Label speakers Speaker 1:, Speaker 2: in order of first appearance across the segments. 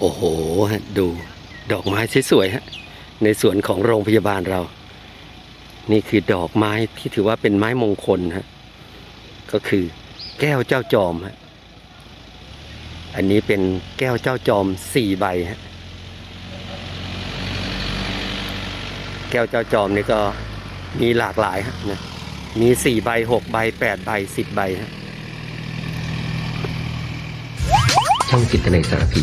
Speaker 1: โอ้โหฮะดูดอกไม้สวยๆฮะในสวนของโรงพยาบาลเรา นี่คือดอกไม้ที่ถือว่าเป็นไม้มงคลฮะก็คือแก้วเจ้าจอมฮะอันนี้เป็นแก้วเจ้าจอมสี่ใบฮะแก้วเจ้าจอมนี่ก็มีหลากหลายฮะนะมีสี่ใบหกใบแปดใบสิบใบฮะ
Speaker 2: ช่องจิตในสารพี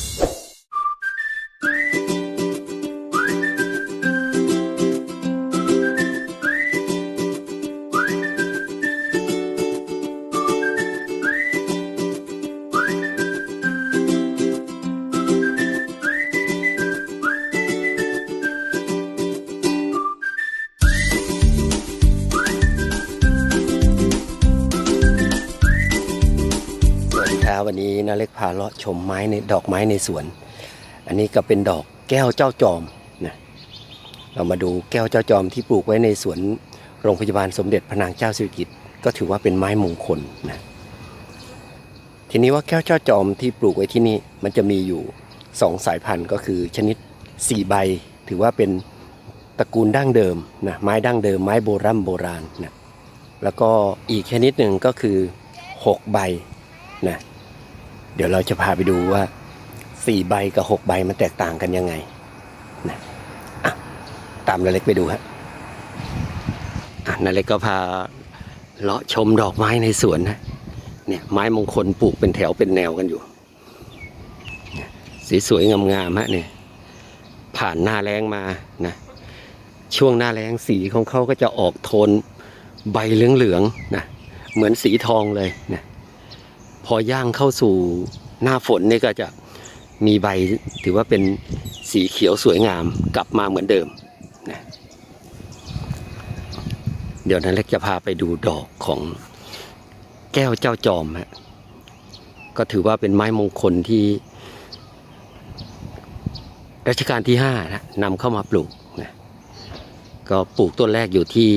Speaker 1: วันนี้นาเล็กพาเลาะชมไม้ในดอกไม้ในสวน อันนี้ก็เป็นดอกแก้วเจ้าจอมนะเรามาดูแก้วเจ้าจอมที่ปลูกไว้ในสวนโรงพยาบาลสมเด็จพระนางเจ้าสิริกิติ์ก็ถือว่าเป็นไม้มงคลนะทีนี้ว่าแก้วเจ้าจอมที่ปลูกไว้ที่นี่มันจะมีอยู่สองสายพันธุ์ก็คือชนิดสี่ใบ ถือว่าเป็นตระกูลดั้งเดิมนะไม้ดั้งเดิมไม้โบราณโบราณนะแล้วก็อีกชนิดหนึ่งก็คือหกใบนะ เดี๋ยวเราจะพาไปดูว่าสี่ใบกับหกใบมันแตกต่างกันยังไงนะะตามนาเล็กไปดูฮะนาเล็กก็พาเลาะชมดอกไม้ในสวนนะเนี่ยไม้มงคลปลูกเป็นแถวเป็นแนวกันอยู่สีสวยงามๆฮะเนี่ยผ่านหน้าแรงมานะช่วงหน้าแรงสีของเขาก็จะออกโทนใบเหลืองๆนะเหมือนสีทองเลยนะ พอย่างเข้าสู่หน้าฝนนี่ก็จะมีใบถือว่าเป็นสีเขียวสวยงามกลับมาเหมือนเดิมนะเดี๋ยวนั้นเล็กจะพาไปดูดอกของแก้วเจ้าจอมฮะก็ถือว่าเป็นไม้มงคลที่รัชกาลที่ห้านะนำเข้ามาปลูกนะก็ปลูกต้นแรกอยู่ที่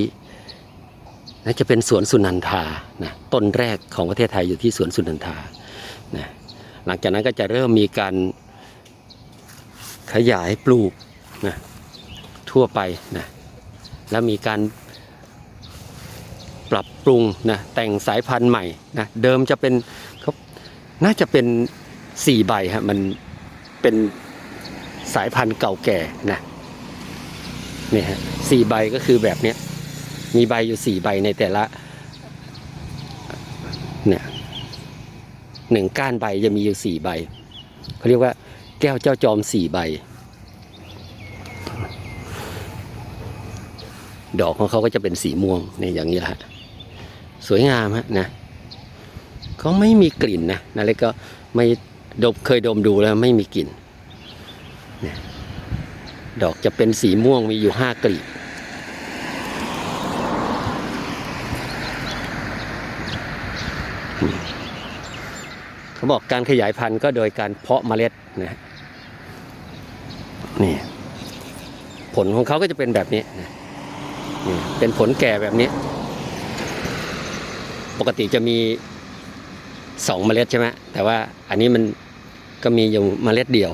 Speaker 1: น่าจะเป็นสวนสุนันทา นะต้นแรกของประเทศไทยอยู่ที่สวนสุนันทานะหลังจากนั้นก็จะเริ่มมีการขยายปลูกนะทั่วไปนะแล้วมีการปรับปรุงนะแต่งสายพันธุ์ใหม่นะเดิมจะเป็นเขาน่าจะเป็นสี่ใบฮะมันเป็นสายพันธุ์เก่าแก่นะนี่ฮะสี่ใบก็คือแบบเนี้ยมีใบอยู่สี่ใบในแต่ละ เนี่ย หนึ่งก้านใบจะมีอยู่สี่ใบเขาเรียกว่าแก้วเจ้าจอมสี่ใบ ดอกของเขาก็จะเป็นสีม่วงเนี่ยอย่างนี้แหละสวยงามฮะนะก็ไม่มีกลิ่นนะนาเล็กก็ไม่ดมเคยดมดูแล้วไม่มีกลิ่นดอกจะเป็นสีม่วงมีอยู่ห้ากลีบ เขาบอกการขยายพันธุ์ก็โดยการเพาะเมล็ดนะฮะนี่ผลของเขาก็จะเป็นแบบนี้นะนี่เป็นผลแก่แบบนี้ ปกติจะมีสองเมล็ดใช่ไหมแต่ว่าอันนี้มันก็มีอยู่เมล็ดเดียว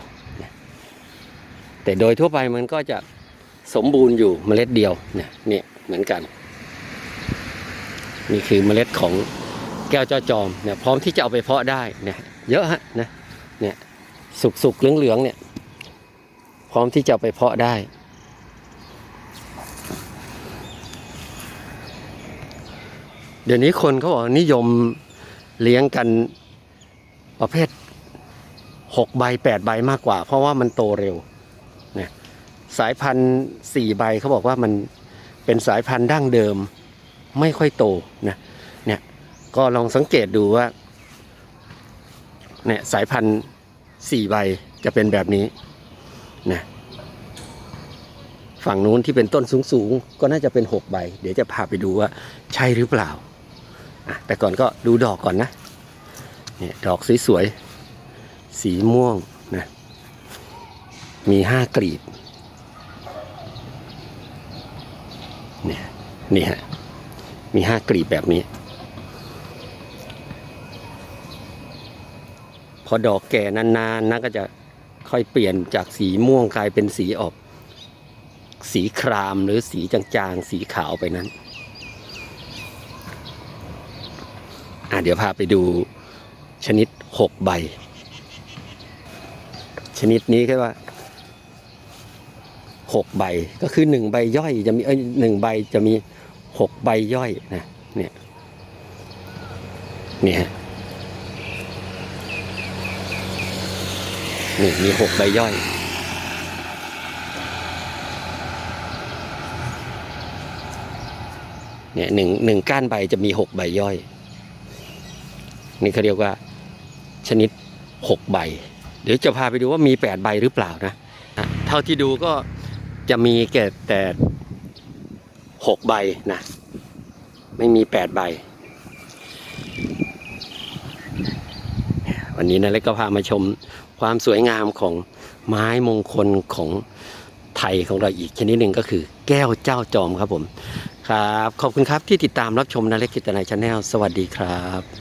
Speaker 1: แต่โดยทั่วไปมันก็จะสมบูรณ์อยู่เมล็ดเดียวเนี่ยเนี่ยเหมือนกัน นี่คือเมล็ดของ แก้วเจ้าจอมเนี่ยพร้อมที่จะเอาไปเพาะได้เนี่ยเยอะฮะนะเนี่ยสุกสุกๆเหลืองเหลืองๆเนี่ยพร้อมที่จะไปเพาะได้ เดี๋ยวนี้คนเขาบอกนิยมเลี้ยงกันประเภทหกใบแปดใบมากกว่า เพราะว่ามันโตเร็วนี่สายพันธุ์สี่ใบเขาบอกว่ามันเป็นสายพันธุ์ดั้งเดิมไม่ค่อยโตนะ ก็ลองสังเกตดูว่าเนี่ยสายพันธุ์สี่ใบจะเป็นแบบนี้นะฝั่งนู้นที่เป็นต้นสูงๆ ก็น่าจะเป็นหกใบ เดี๋ยวจะพาไปดูว่าใช่หรือเปล่า แต่ก่อนก็ดูดอกก่อนนะเนี่ยดอกสวยๆ สีม่วงนะมีห้ากลีบเนี่ยนี่ฮะมีห้ากลีบแบบนี้ อดอกแก่นานๆนะก็จะค่อยเปลี่ยนจากสีม่วงกลายเป็นสีออก สีครามหรือสีจางๆ สีขาวไปนั้น อะเดี๋ยวพาไปดูชนิดหกใบ ชนิดนี้ก็ว่าหกใบก็คือหนึ่งใบย่อยจะมีเอ้ยหนึ่งใบจะมีหกใบย่อยนะเนี่ยเนี่ยฮะ นี่มีหกใบย่อย เนี่ยหนึ่งหนึ่งก้านใบจะมีหกใบย่อย นี่เขาเรียกว่า ชนิดหกใบ เดี๋ยวจะพาไปดูว่ามีแปดใบหรือเปล่านะ เท่าที่ดูก็จะมีแก่แต่หกใบนะ ไม่มีแปดใบ วันนี้นะเล็กก็พามาชม ความสวยงามของไม้มงคลของไทยของเราอีกชนิดหนึ่งก็คือ แก้วเจ้าจอมครับผม ครับ ขอบคุณครับที่ติดตามรับชมนาเล็กกิตนายชาแนลสวัสดีครับ